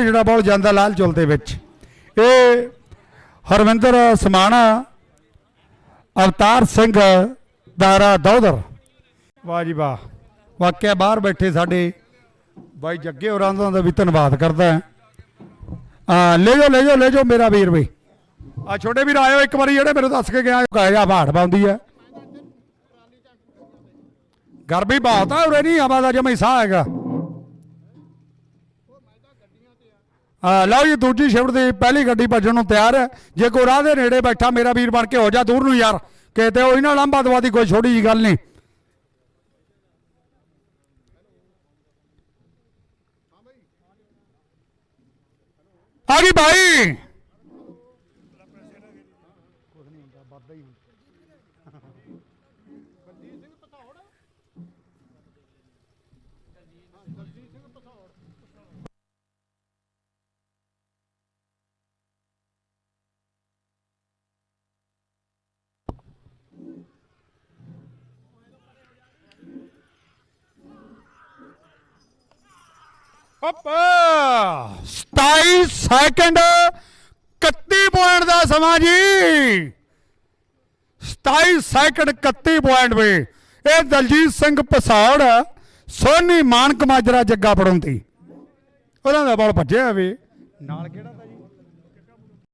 ਜਿਹੜਾ ਬਾਲ ਜਾਂਦਾ ਲਾਲ ਚੁਲ ਦੇ ਵਿੱਚ। ਇਹ ਹਰਵਿੰਦਰ ਸਮਾਣਾ, ਅਵਤਾਰ ਸਿੰਘ, ਦਾਰਾ ਦੌਦਰ ਵਾਹ ਜੀ ਵਾਹ। ਵਾਕਿਆ ਬਾਹਰ ਬੈਠੇ ਸਾਡੇ ਬਾਈ ਜੱਗੇ ਹੋਰਾਂ ਦਾ ਵੀ ਧੰਨਵਾਦ ਕਰਦਾ ਆ, ਲੈ ਜਾਓ ਲੈ ਜਾਓ ਲੈ ਜਾਓ ਮੇਰਾ ਵੀਰ ਵੀ। ਆ, ਛੋਟੇ ਵੀਰ ਆਇਓ ਇੱਕ ਵਾਰੀ, ਜਿਹੜੇ ਮੈਨੂੰ ਦੱਸ ਕੇ ਗਿਆ ਕਾਇਆ ਬਾੜ ਪਾਉਂਦੀ ਆ। ਗਰਮੀ ਬਹੁਤ ਆ, ਉਰੇ ਨਹੀਂ ਹਵਾ ਦਾ ਜਮਾ ਸਾਹ ਹੈਗਾ। ਆ ਲਓ ਜੀ, ਦੂਜੀ ਸ਼ਿਫਟ ਦੀ ਪਹਿਲੀ ਗੱਡੀ ਭੱਜਣ ਨੂੰ ਤਿਆਰ ਹੈ। ਜੇ ਕੋਈ ਰਾਹ ਦੇ ਨੇੜੇ ਬੈਠਾ, ਮੇਰਾ ਵੀਰ ਬਣ ਕੇ ਹੋ ਜਾ ਦੂਰ ਨੂੰ ਯਾਰ। ਕਿਤੇ ਉਹ ਇਹਨਾਂ ਲੰਬਾ ਦਵਾ ਦੀ ਕੋਈ ਛੋਟੀ ਜੀ ਗੱਲ ਨਹੀਂ। ਆ ਗਈ ਭਾਈ। ਹੱਪ 27 ਸੈਕਿੰਡ 31 ਪੁਆਇੰਟ ਦਾ ਸਮਾਂ ਜੀ। 27 ਸੈਕਿੰਡ 31 ਪੁਆਇੰਟ ਵੇ। ਇਹ ਦਲਜੀਤ ਸਿੰਘ ਪਸੌੜ ਸੋਨੀ ਮਾਨਕ ਮਾਜਰਾ ਜੱਗਾ ਪੜਾਉਂਦੀ ਉਹਨਾਂ ਦਾ ਬਾਲ ਭੱਜਿਆ ਵੇ। ਨਾਲ ਕਿਹੜਾ